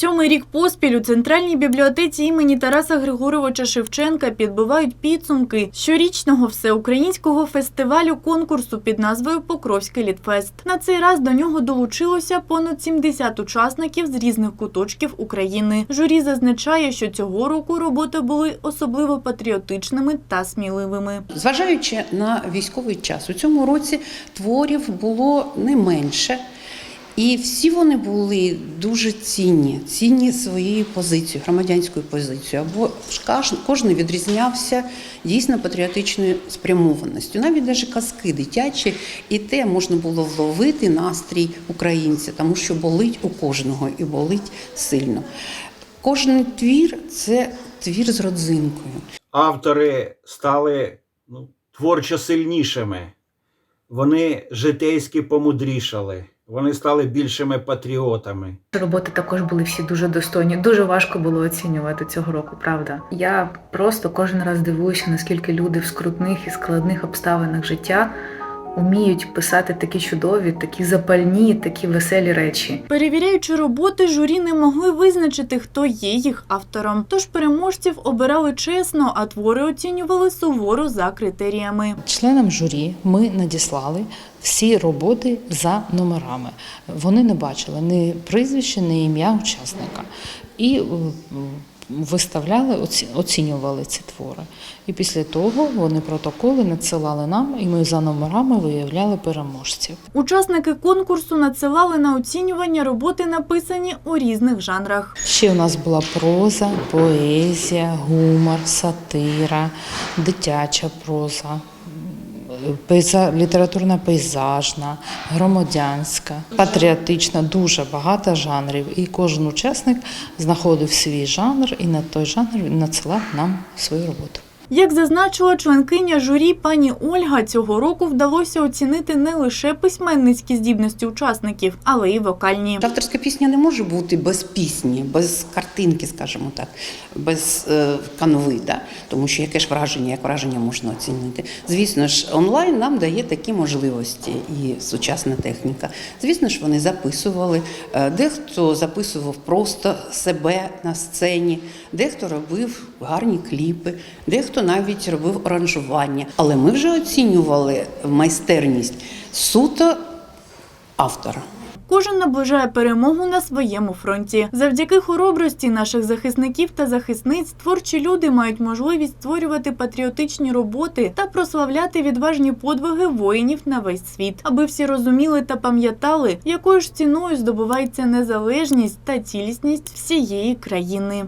Сьомий рік поспіль у центральній бібліотеці імені Тараса Григоровича Шевченка підбивають підсумки щорічного всеукраїнського фестивалю конкурсу під назвою Покровський літфест. На цей раз до нього долучилося понад 70 учасників з різних куточків України. Журі зазначає, що цього року роботи були особливо патріотичними та сміливими. Зважаючи на військовий час, у цьому році творів було не менше. І всі вони були дуже цінні, цінні своєю позицією, громадянською позицією. Або кожен відрізнявся дійсно патріотичною спрямованістю. Навіть навіть казки дитячі, і те можна було вловити настрій українця, тому що болить у кожного і болить сильно. Кожен твір це твір з родзинкою. автори стали ну, творчо сильнішими, вони житейськи помудрішали, вони стали більшими патріотами. Роботи також були всі дуже достойні. Дуже важко було оцінювати цього року, правда. Я просто кожен раз дивуюся, наскільки люди в скрутних і складних обставинах життя уміють писати такі чудові, такі запальні, такі веселі речі. Перевіряючи роботи, журі не могли визначити, хто є їх автором. Тож переможців обирали чесно, а твори оцінювали суворо за критеріями. Членам журі ми надіслали всі роботи за номерами. Вони не бачили ні прізвище, ні ім'я учасника. І е, виставляли, оці- оцінювали ці твори. І після того вони протоколи надсилали нам, і ми за номерами виявляли переможців. Учасники конкурсу надсилали на оцінювання роботи, написані у різних жанрах. Ще у нас була проза, поезія, гумор, сатира, дитяча проза. Літературна пейзажна, громадянська, патріотична, дуже багато жанрів. І кожен учасник знаходив свій жанр і на той жанр надсилав нам свою роботу. Як зазначила членкиня журі пані Ольга, цього року вдалося оцінити не лише письменницькі здібності учасників, але й вокальні. Авторська пісня не може бути без пісні, без картинки, скажімо так, без е, канви, да? тому що яке ж враження, як враження можна оцінити. Звісно ж, онлайн нам дає такі можливості і сучасна техніка. Звісно ж, вони записували. Е, Дехто записував просто себе на сцені, дехто робив гарні кліпи, дехто навіть робив аранжування. Але ми вже оцінювали майстерність суто автора. Кожен наближає перемогу на своєму фронті. Завдяки хоробрості наших захисників та захисниць творчі люди мають можливість створювати патріотичні роботи та прославляти відважні подвиги воїнів на весь світ, аби всі розуміли та пам'ятали, якою ж ціною здобувається незалежність та цілісність всієї країни.